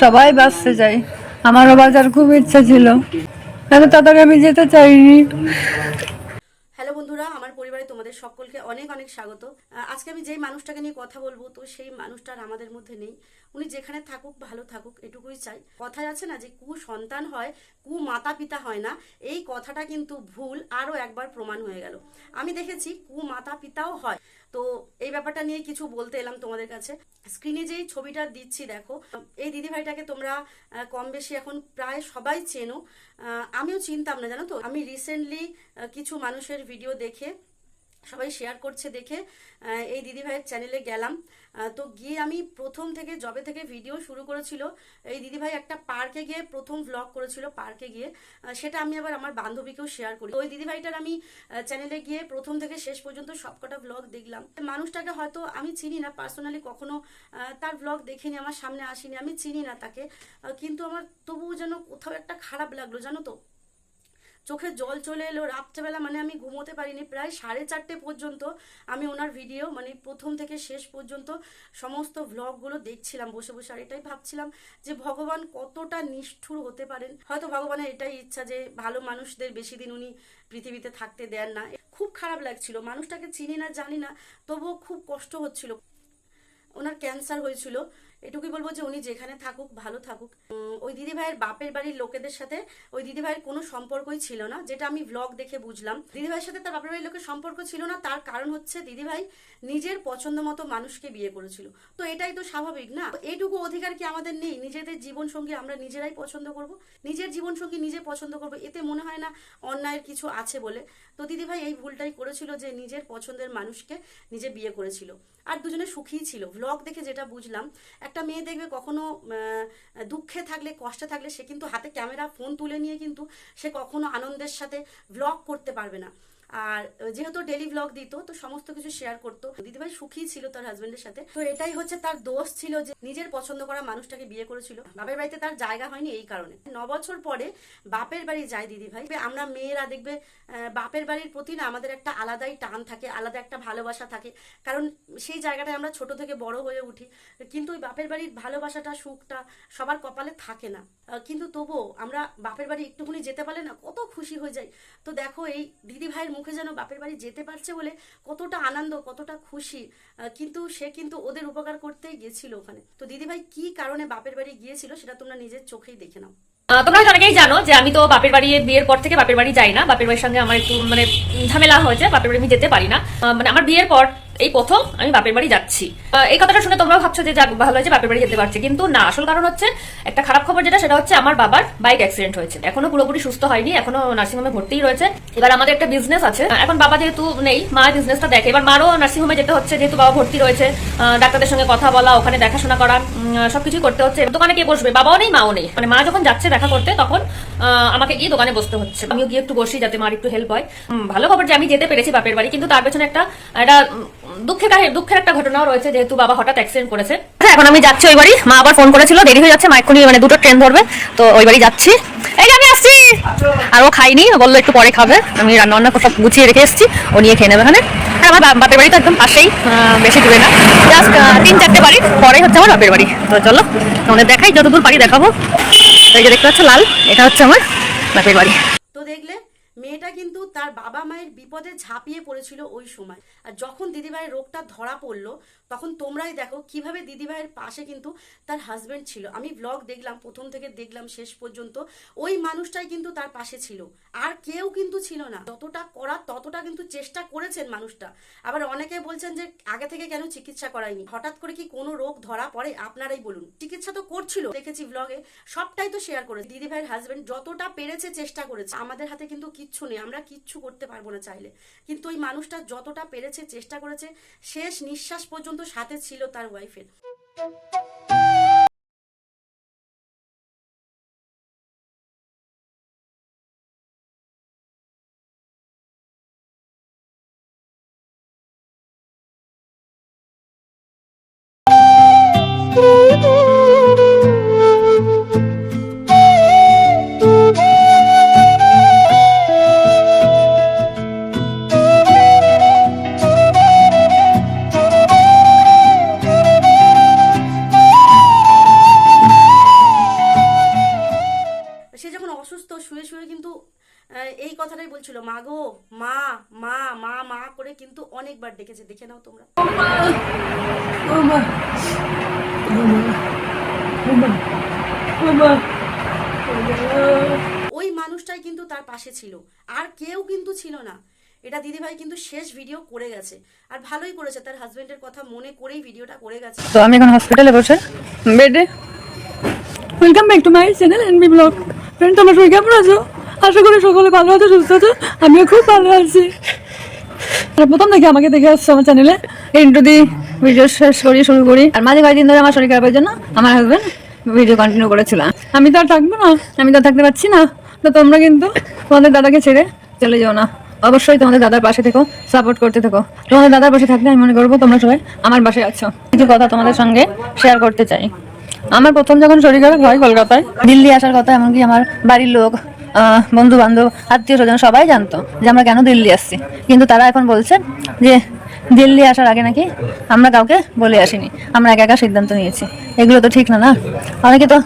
সবাই বাসতে যাই। আমারও বাজার খুব ইচ্ছা ছিল। এত তাড়াতাড়ি আমি যেতে চাইনি? তোমাদের সকলকে অনেক অনেক স্বাগত। আজকে আমি যেই মানুষটাকে নিয়ে কথা বলব, তো সেই মানুষটার আমাদের মধ্যে নেই। উনি যেখানে থাকুক, ভালো থাকুক, এটুকুই চাই। কথায় আছে না যে কু সন্তান হয় কু মাতা পিতা হয় না। এই কথাটা কিন্তু ভুল, আরও একবার প্রমাণ হয়ে গেল। আমি দেখেছি কু মাতা পিতাও হয়। তো এই ব্যাপারটা নিয়ে কিছু বলতে এলাম তোমাদের কাছে। স্ক্রিনে যেই ছবিটা দিচ্ছি, দেখো। এই দিদিভাইটাকে তোমরা কম বেশি এখন প্রায় সবাই চেনো। আমিও চিনতাম না, জানো তো? আমি রিসেন্টলি কিছু মানুষের ভিডিও দেখে সবাই শেয়ার করছে দেখে। এই দিদিভাইয়ের চ্যানেলে গেলাম। তো গিয়ে আমি প্রথম থেকে জবে থেকে ভিডিও শুরু করেছিল, এই দিদিভাই একটা পার্কে গিয়ে প্রথম ব্লগ করেছিল পার্কে গিয়ে। সেটা আমি আবার আমার বান্ধবীকেও শেয়ার করি। ওই দিদিভাইটার আমি চ্যানেলে গিয়ে প্রথম থেকে শেষ পর্যন্ত সবকটা ব্লগ দেখলাম। মানুষটাকে হয়তো আমি চিনি না পার্সোনালি কখনো তার ব্লগ দেখিনি, আমার সামনে আসেনি, আমি চিনি না তাকে। কিন্তু আমার তবুও যেন কোথাও একটা খারাপ লাগল, জানো তো? চোখে জল চলে এলো, রাত্রেবেলা মানে আমি ঘুমোতে পারিনি। প্রায় সাড়ে চারটে পর্যন্ত আমি ওনার ভিডিও মানে প্রথম থেকে শেষ পর্যন্ত সমস্ত ভ্লগগুলো দেখছিলাম বসে বসে। আর এটাই ভাবছিলাম যে ভগবান কতটা নিষ্ঠুর হতে পারেন। হয়তো ভগবানের এটাই ইচ্ছা যে ভালো মানুষদের বেশি দিন উনি পৃথিবীতে থাকতে দেন না। খুব খারাপ লাগছিল, মানুষটাকে চিনি না জানি না, তবুও খুব কষ্ট হচ্ছিল। ওনার ক্যান্সার হয়েছিল। এটুকুই বলব যে উনি যেখানে থাকুক, ভালো থাকুক। ওই ওই দিদিভাইয়ের বাপের বাড়ির লোকেদের সাথে ওই দিদিভাইয়ের কোনো সম্পর্কই ছিল না, যেটা আমি ব্লগ দেখে বুঝলাম। দিদিভাইয়ের সাথে তার বাপের বাড়ির লোকের সম্পর্ক ছিল না, তার কারণ হচ্ছে দিদিভাই নিজের পছন্দ মতো মানুষকে বিয়ে করেছিল। তো এটাই তো স্বাভাবিক, না? এইটুকু অধিকার কি আমাদের নেই? নিজেদের জীবন সঙ্গী আমরা নিজেরাই পছন্দ করব? নিজের জীবন সঙ্গী নিজে পছন্দ করব? এতে মনে হয় না অন্যায়ের কিছু আছে বলে। তো দিদিভাই এই ভুলটাই করেছিল যে নিজের পছন্দের মানুষকে নিজে বিয়ে করেছিল। আর দুজনে সুখী ছিল। ব্লগ দেখে যেটা বুঝলাম, একটা মেয়ে দেখবে কখনো দুঃখে থাকলে, কষ্টে থাকলে সে কিন্তু হাতে ক্যামেরা ফোন তুলে নিয়ে কিন্তু সে কখনো আনন্দের সাথে ব্লগ করতে পারবে না। আর যেহেতু ডেলি ভ্লগ দিত, তো সমস্ত কিছু শেয়ার করতো। দিদিভাই সুখী ছিল তার হাজবেন্ডের সাথে। তো এটাই হচ্ছে তার দোষ ছিল যে নিজের পছন্দ করা মানুষটাকে বিয়ে করেছিল। বাপের বাড়িতে তার জায়গা হয়নি এই কারণে। ন বছর পরে বাপের বাড়ি যায় দিদিভাই। আমরা মেয়েরা দেখবে বাপের বাড়ির প্রতি না আমাদের একটা আলাদাই টান থাকে, আলাদা একটা ভালোবাসা থাকে। কারণ সেই জায়গাটায় আমরা ছোট থেকে বড় হয়ে উঠি। কিন্তু ওই বাপের বাড়ির ভালোবাসাটা, সুখটা সবার কপালে থাকে না। কিন্তু তবুও আমরা বাপের বাড়ি একটুখানি যেতে পারলে না কত খুশি হয়ে যাই। তো দেখো এই দিদি ভাইয়ের মুখে যেন বাপের বাড়ি যেতে পারছে বলে কতটা আনন্দ, কতটা খুশি কিন্তু সে কিন্তু ওদের উপকার করতেই গিয়েছিল ওখানে। তো দিদিভাই, কি কারণে বাপের বাড়ি গিয়েছিল সেটা তোমরা নিজের চোখেই দেখে নাও। তোমরা অনেকেই জানো যে আমি তো বাপের বাড়ি বিয়ের পর থেকে বাপের বাড়ি যাই না। বাপের বাড়ির সঙ্গে আমার একটু মানে ঝামেলা হয়েছে, বাপের বাড়ি আমি যেতে পারি না। মানে আমার বিয়ের পর এই প্রথম আমি বাপের বাড়ি যাচ্ছি। এই কথাটা শুনে তোমরা ভাবছ যে যাক ভালো হয়েছে, বাপের বাড়ি যেতে পারছি। কিন্তু না, আসল কারণ হচ্ছে, একটা খারাপ খবর যেটা, সেটা হচ্ছে আমার বাবার বাইক অ্যাক্সিডেন্ট হয়েছে। এখনও পুরোপুরি সুস্থ হয়নি, এখনও নার্সিংহোমে ভর্তিই রয়েছে। এবার আমাদের একটা বিজনেস আছে। এখন বাবা যেহেতু নেই, মা বিজনেসটা দেখে। এবার মারও নার্সিংহোমে যেতে হচ্ছে, যেহেতু বাবা ভর্তি রয়েছে। ডাক্তারদের সঙ্গে কথা বলা, ওখানে দেখাশোনা করা সবকিছুই করতে হচ্ছে। দোকানে কে বসবে। বাবাও নেই, মাও নেই। মানে মা যখন যাচ্ছে দেখা করতে, তখন আমাকে গিয়ে দোকানে বসতে হচ্ছে। আমিও গিয়ে একটু বসি যাতে মার একটু হেল্প হয়। ভালো খবর যে আমি যেতে পেরেছি বাপের বাড়ি, কিন্তু তার পেছনে একটা একটা দুঃখের কাহিনী দুঃখের একটা ঘটনাও রয়েছে যেহেতু বাবা হঠাৎ অ্যাক্সিডেন্ট করেছে। আচ্ছা, এখন আমি যাচ্ছি ওই বাড়ি। মা আবার ফোন করেছিল দেরি হয়ে যাচ্ছে মা এক্ষুনি মানে দুটো ট্রেন ধরবে। তো ওই বাড়ি যাচ্ছি। এই আমি আসছি! আর ও খাইনি বলল একটু পরে খাবে। আমি রান্না বান্না সব গুছিয়ে রেখে এসেছি ও নিয়ে খেয়ে নেবে এখানে আর আমার বাপের বাড়ি তো একদম পাশেই বেশি দূরে না। জাস্ট তিন চারটে বাড়ি পরে হচ্ছে আমার বাপের বাড়ি। তো চলো তোমাদের দেখাই যতদূর পারি দেখাবো। এই যে দেখতে পাচ্ছ লাল এটা হচ্ছে আমার বাপের বাড়ি। তো দেখলে? মেয়েটা কিন্তু তার বাবা মায়ের বিপদে ঝাঁপিয়ে পড়েছিল ওই সময়। আর যখন দিদিভাইয়ের রোগটা ধরা পড়ল, তখন তোমরাই দেখো কীভাবে দিদিভাইয়ের পাশে কিন্তু তার হাজবেন্ড ছিল। আমি ব্লগ দেখলাম, প্রথম থেকে দেখলাম, শেষ পর্যন্ত। ওই মানুষটাই কিন্তু তার পাশে ছিল। আর কেউ কিন্তু ছিল না। যতটা করার ততটা কিন্তু চেষ্টা করেছেন মানুষটা। আবার অনেকে বলছেন যে আগে থেকে কেন চিকিৎসা করায়নি? হঠাৎ করে কি কোনো রোগ ধরা পড়ে? আপনারাই বলুন। চিকিৎসা তো করছিল। দেখেছি ব্লগে সবটাই তো শেয়ার করেছে। দিদি ভাইয়ের হাজবেন্ড যতটা পেরেছে চেষ্টা করেছে। আমাদের হাতে কিন্তু কিচ্ছু নেই, আমরা কিচ্ছু করতে পারব না চাইলে। কিন্তু ওই মানুষটা যতটা পেরেছে, চেষ্টা করেছে, শেষ নিঃশ্বাস পর্যন্ত সাথে ছিল তার ওয়াইফের কথাটাই বলছিল মা গো মা মা মা মা করে কিন্তু অনেকবার ডেকেছে দেখে নাও তোমরা। ওই মানুষটাই কিন্তু তার পাশে ছিল আর কেউ কিন্তু ছিল না। এটা দিদিভাই কিন্তু শেষ ভিডিও করে গেছে আর ভালোই করেছে তার হাজবেন্ডের কথা মনে করেই ভিডিওটা করে গেছে। তো আমি এখন হসপিটালে বসে বেডে। Welcome back to my channel NB blog friend তোমরা সবাই কেমন আছো? আশা করি সকলে ভালো আছো, সুস্থ আছো। আমিও খুব ভালো আছি। প্রথম থেকে আমাকে দেখে আসছো আমার চ্যানেলে ইন্টু দি ভিডিও শেষ করি শুরু করি। আর মাঝে কয়েকদিন ধরে আমার শরীর খারাপের জন্য আমার হাজবেন্ড ভিডিও কন্টিনিউ করেছিল। আমি তো আর থাকব না, আমি তো আর থাকতে পারছি না। তো তোমরা কিন্তু তোমাদের দাদাকে ছেড়ে চলে যাও না। অবশ্যই তোমাদের দাদার পাশে থেকো সাপোর্ট করতে থেকো। তোমাদের দাদার পাশে থাকলে আমি মনে করব তোমরা সবাই আমার পাশে আছো। কিছু কথা তোমাদের সঙ্গে শেয়ার করতে চাই। আমার প্রথম যখন শরীর খারাপ হয় কলকাতায়, দিল্লি আসার কথা, এমনকি আমার বাড়ির লোক বন্ধু বান্ধব আত্মীয় স্বজন সবাই জানতো যে আমরা কেন দিল্লি আসছি। কিন্তু তারা এখন বলছে যে দিল্লি আসার আগে নাকি আমরা কাউকে বলে আসিনি। আমরা একা একা সিদ্ধান্ত নিয়েছি। এগুলো তো ঠিক না না? অনেকে তো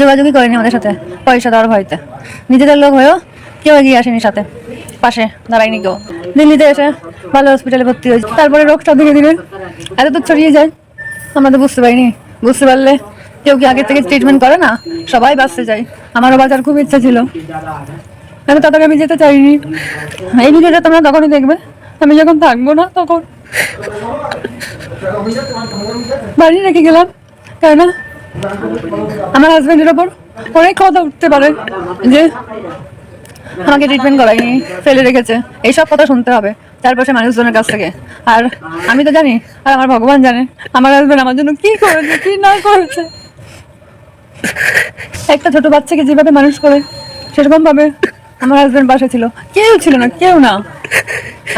যোগাযোগই করেনি আমাদের সাথে, পয়সা দেওয়ার ভয়তে। নিজেদের লোক হয়েও কেউ এগিয়ে আসেনি সাথে, পাশে দাঁড়ায়নি কেউ। দিল্লিতে এসে ভালো হসপিটালে ভর্তি হয়েছে। তারপরে রোগটা ধীরে ধীরে এত তো ছড়িয়ে যায়। আমরা তো বুঝতে পারিনি। বুঝতে পারলে কেউ কি আগে থেকে ট্রিটমেন্ট করে না? সবাই বাঁচতে চাই আমারও বাঁচার খুব ইচ্ছা ছিল। কিন্তু তাড়াতাড়ি আমি যেতে চাইনি। এই ভিডিওটা তোমরা তখনই দেখবে। আমি যখন থাকব না তখন। বাড়ি রেখে গেলাম কেননা আমার হাজবেন্ডের ওপর অনেক কথা উঠতে পারে যে আমাকে ট্রিটমেন্ট করায়নি, ফেলে রেখেছে। এইসব কথা শুনতে হবে চারপাশে মানুষজনের কাছ থেকে। আর আমি তো জানি, আর আমার ভগবান জানে, আমার হাজবেন্ড আমার জন্য কি করেছে, কি না করেছে। একটা ছোট বাচ্চাকে যেভাবে মানুষ করে সেরকম ভাবে আমার হাজবেন্ড বাসা ছিল। কেউ ছিল না কেউ না।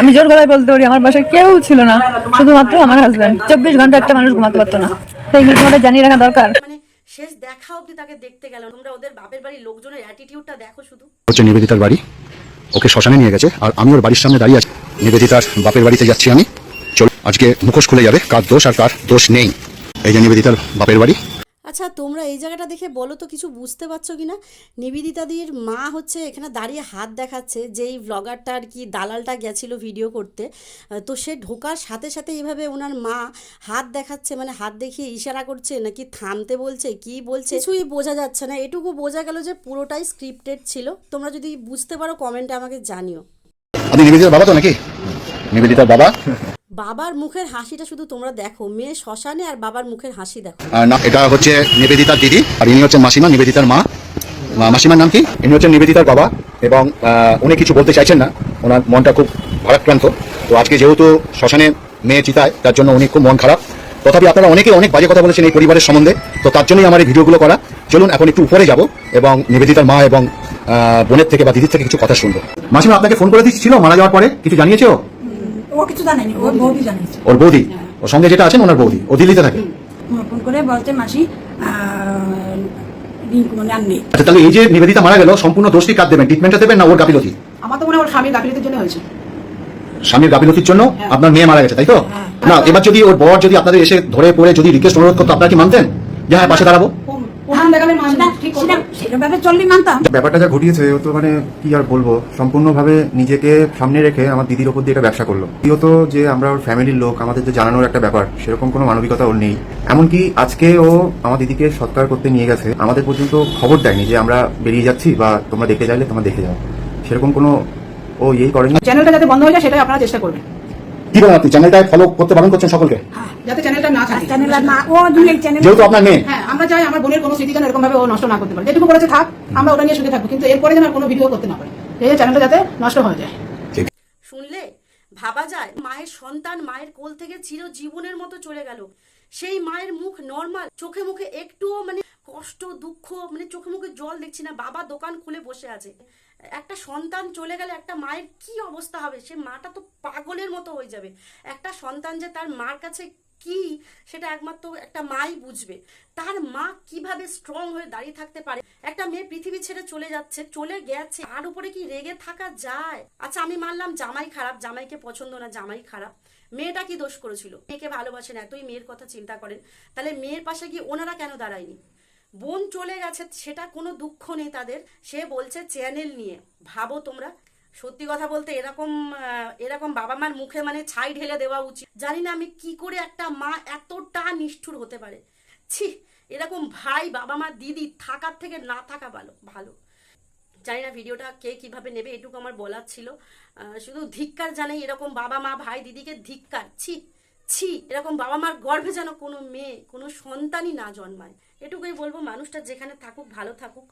আমি জোর গলায় বলতে পারি আমার বাসায় কেউ ছিল না। শুধুমাত্র আমার হাজবেন্ড চব্বিশ ঘণ্টা একটা মানুষ ঘুমাতে পারতো না। তো এইগুলো তোমাদের জানিয়ে রাখা দরকার। মানে শেষ দেখা অবধি তাকে দেখতে গেল তোমরা ওদের বাপের বাড়ির লোকজনের অ্যাটিটিউডটা দেখো শুধু। হচ্ছে নিবেদিতার বাড়ি। ওকে শ্মশানে নিয়ে গেছে। আর আমি ওর বাড়ির সামনে দাঁড়িয়ে আছি। নিবেদিতার বাপের বাড়িতে যাচ্ছি আমি। চল আজকে মুখোশ খুলে যাবে। কার দোষ আর কার দোষ নেই। এই যে নিবেদিতার বাপের বাড়ি। আচ্ছা তোমরা এই জায়গাটা দেখে বলো তো, কিছু বুঝতে পারছ কি না নিবেদিতাদির মা হচ্ছে এখানে দাঁড়িয়ে হাত দেখাচ্ছে যেই ব্লগারটা আর কি দালালটা গেছিল ভিডিও করতে। তো সে ঢোকার সাথে সাথে এইভাবে ওনার মা হাত দেখাচ্ছে মানে হাত দেখিয়ে ইশারা করছে, নাকি থামতে বলছে, কি বলছে? কিছুই বোঝা যাচ্ছে না। এটুকু বোঝা গেল যে পুরোটাই স্ক্রিপ্টেড ছিল। তোমরা যদি বুঝতে পারো কমেন্টে আমাকে জানিও। নিবেদিতার বাবা তো নাকি? নিবেদিতার বাবা। বাবার মুখের হাসিটা শুধু তোমরা দেখো মেয়ে শ্মশানে আর বাবার মুখের হাসি দেখো। আর না এটা হচ্ছে নিবেদিতার দিদি আর ইনি হচ্ছেন মাসিমা নিবেদিতার মা। মাসিমার নাম কি? ইনি হচ্ছেন নিবেদিতার বাবা এবং উনি কিছু বলতে চাইছেন না। ওনার মনটা খুব ভারাক্রান্ত। তো আজকে যেহেতু শ্মশানে মেয়ে চিতায় তার জন্য উনি খুব মন খারাপ। তথাপি আপনারা অনেকে অনেক বাজে কথা বলেছেন এই পরিবারের সম্বন্ধে। তো তার জন্যই আমার এই ভিডিওগুলো করা। চলুন এখন একটু উপরে যাব এবং নিবেদিতার মা এবং বোনের থেকে বা দিদির থেকে কিছু কথা শুনব। মাসিমা আপনাকে ফোন করে দিচ্ছিল মারা যাওয়ার পরে? কিছু জানিয়েছে? ও কিছু জানেনি ওর বৌদি জানিয়েছে ওর বৌদি? ওর সঙ্গে যেটা আছেন ওনার বৌদি? ও দিল্লিতে থাকে? ফোন করে বলছে মাসি রিঙ্কু মানে আর নেই। আচ্ছা তাহলে এই যে নিবেদিতা মারা গেল সম্পূর্ণ দোষটি কার দেবেন? ট্রিটমেন্টটা দেবেন না ওর গাফিলতি? আমার তো মনে হয় ওর স্বামীর গাফিলতির জন্য হয়েছে। স্বামীর গাফিলতির জন্য? আপনার মেয়ে মারা গেছে তাই তো? না এবার যদি ওর বর যদি আপনাদের এসে ধরে পড়ে যদি রিকোয়েস্ট অনুরোধ করতো আপনারা কি মানতেন? যে হ্যাঁ পাশে দাঁড়াবো। ব্যাপারটা যা ঘটিয়েছে ও তো মানে কি আর বলব? সম্পূর্ণভাবে নিজেকে সামনে রেখে আমার দিদির ওপর দিয়ে এটা ব্যবসা করল। দ্বিতীয়ত যে আমরা ওর ফ্যামিলির লোক আমাদের যে জানানোর একটা ব্যাপার সেরকম কোনো মানবিকতা ওর নেই। এমনকি আজকে ও আমার দিদিকে সৎকার করতে নিয়ে গেছে আমাদের পর্যন্ত খবর দেয়নি যে আমরা বেরিয়ে যাচ্ছি বা তোমরা দেখে যাইলে তোমরা দেখে যাও। সেরকম কোনো ও ইয়েই করেনি। চ্যানেলটা যাতে বন্ধ হয়ে যায় সেটাই আপনারা চেষ্টা করবেন। কি বলেন আপনি? চ্যানেলটায় ফলো করতে বারণ করছেন সকলকে? যাতে চ্যানেলটা না থাকে। চ্যানেল না ও দুই চ্যানেল যেহেতু আপনার মেয়ে। হ্যাঁ আমরা চাই আমার বোনের কোনো স্মৃতি যেন এরকম ভাবে ও নষ্ট না করতে পারে। যেটুকু করেছে থাক আমরা ওটা নিয়ে সুখে থাকব কিন্তু এরপরে যেন আর কোনো ভিডিও করতে না পারে। এই যে চ্যানেলটা যাতে নষ্ট হয়ে যায়। শুনলে? ভাবা যায় মায়ের সন্তান মায়ের কোল থেকে চির জীবনের মতো চলে গেল। সেই মায়ের মুখ নর্মাল চোখে মুখে একটুও মানে কষ্ট, দুঃখ মানে চোখে মুখে জল দেখছি না, বাবা দোকান খুলে বসে আছে। একটা সন্তান চলে গেলে একটা মায়ের কি অবস্থা হবে? সে মাটা তো পাগলের মতো হয়ে যাবে। একটা সন্তান যে তার মার কাছে কি, সেটা একমাত্র একটা মাই বুঝবে। তার মা কীভাবে স্ট্রং হয়ে দাঁড়িয়ে থাকতে পারে? একটা মেয়ে পৃথিবী ছেড়ে চলে যাচ্ছে, চলে গেছে আর উপরে কি রেগে থাকা যায়? আচ্ছা আমি মানলাম জামাই খারাপ, জামাইকে পছন্দ না, জামাই খারাপ। মেয়েটা কি দোষ করেছিল? মেয়েকে ভালোবাসেন এতই মেয়ের কথা চিন্তা করেন। তাহলে মেয়ের পাশে গিয়ে ওনারা কেন দাঁড়ায়নি? বোন চলে গেছে, সেটা কোনো দুঃখ নেই তাদের। সে বলছে, চ্যানেল নিয়ে, ভাবো তোমরা। সত্যি কথা বলতে এরকম এরকম বাবা মার মুখে মানে ছাই ঢেলে দেওয়া উচিত। জানি না আমি কি করে একটা মা এতটা নিষ্ঠুর হতে পারে। ছি, এরকম ভাই, বাবা মা, দিদি থাকার থেকে না থাকা ভালো ভালো। জানি না ভিডিওটা কে কীভাবে নেবে, এটুকু আমার বলার ছিল। শুধু ধিক্কার জানাই, এরকম বাবা মা, ভাই, দিদিকে ধিক্কার, ছি। ছি, এরকম বাবা মার গর্ভে যেন কোনো মেয়ে, কোনো সন্তানই না জন্মায়। এটুকুই বলব মানুষটা যেখানে থাকুক, ভালো থাকুক।